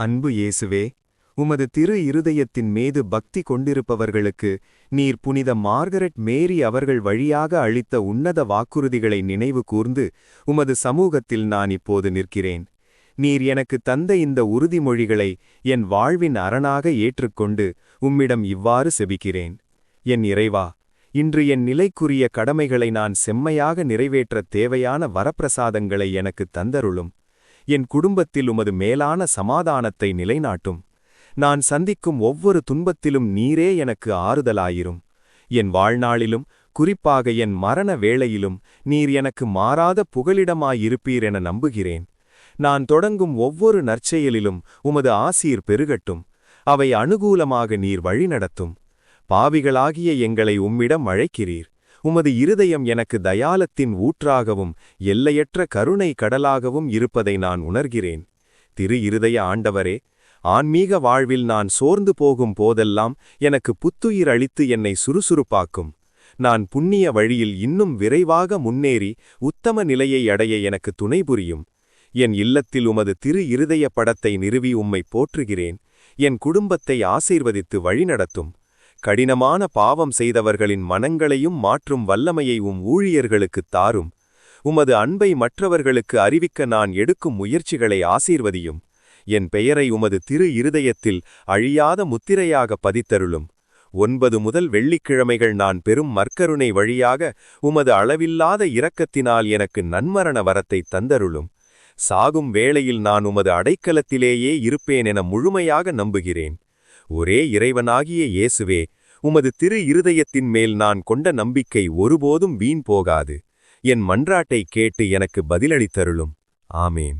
அன்பு இயேசுவே உமது திரு இருதயத்தின் மீது பக்தி கொண்டிருப்பவர்களுக்கு நீர் புனித மார்கரெட் மேரி அவர்கள் வழியாக அளித்த உன்னத வாக்குறுதிகளை நினைவு கூர்ந்து உமது சமூகத்தில் நான் இப்போது நிற்கிறேன். நீர் எனக்கு தந்த இந்த உறுதிமொழிகளை என் வாழ்வின் அரணாக ஏற்றுக்கொண்டு உம்மிடம் இவ்வாறு செபிக்கிறேன். என் இறைவா இன்று என் நிலைக்குரிய கடமைகளை நான் செம்மையாக நிறைவேற்றத் தேவையான வரப்பிரசாதங்களை எனக்கு தந்தருளும். என் குடும்பத்தில் உமது மேலான சமாதானத்தை நிலைநாட்டும். நான் சந்திக்கும் ஒவ்வொரு துன்பத்திலும் நீரே எனக்கு ஆறுதலாயிரும். என் வாழ்நாளிலும் குறிப்பாக என் மரண வேளையிலும் நீர் எனக்கு மாறாத புகலிடமாயிருப்பீர் என நம்புகிறேன். நான் தொடங்கும் ஒவ்வொரு நற்செயலிலும் உமது ஆசீர் பெருகட்டும். அவை அனுகூலமாக நீர் வழிநடத்தும். பாவிகளாகிய எங்களை உம்மிடம் அழைக்கிறீர். உமது இருதயம் எனக்கு தயாலத்தின் ஊற்றாகவும் எல்லையற்ற கருணை கடலாகவும் இருப்பதை நான் உணர்கிறேன். திரு இருதய ஆண்டவரே ஆன்மீக வாழ்வில் நான் சோர்ந்து போகும் போதெல்லாம் எனக்கு புத்துயிர் அளித்து என்னை சுறுசுறுப்பாக்கும். நான் புண்ணிய வழியில் இன்னும் விரைவாக முன்னேறி உத்தம நிலையை அடைய எனக்கு துணை புரியும். என் இல்லத்தில் உமது திரு இருதய படத்தை நிறுவி உம்மை போற்றுகிறேன். என் குடும்பத்தை ஆசீர்வதித்து வழிநடத்தும். கடினமான பாவம் செய்தவர்களின் மனங்களையும் மாற்றும் வல்லமையை உம் ஊழியர்களுக்குத் தாரும். உமது அன்பை மற்றவர்களுக்கு அறிவிக்க நான் எடுக்கும் முயற்சிகளை ஆசீர்வதியும். என் பெயரை உமது திரு இருதயத்தில் அழியாத முத்திரையாக பதித்தருளும். ஒன்பது முதல் வெள்ளிக்கிழமைகள் நான் பெரும் மற்கருணை வழியாக உமது அளவில்லாத இரக்கத்தினால் எனக்கு நன்மரண வரத்தை தந்தருளும். சாகும் வேளையில் நான் உமது அடைக்கலத்திலேயே இருப்பேன் என முழுமையாக நம்புகிறேன். ஒரே இறைவனாகிய இயேசுவே உமது திரு இருதயத்தின் மேல் நான் கொண்ட நம்பிக்கை ஒருபோதும் வீண் போகாது. என் மன்றாட்டை கேட்டு எனக்கு பதிலளித்தருளும். ஆமேன்.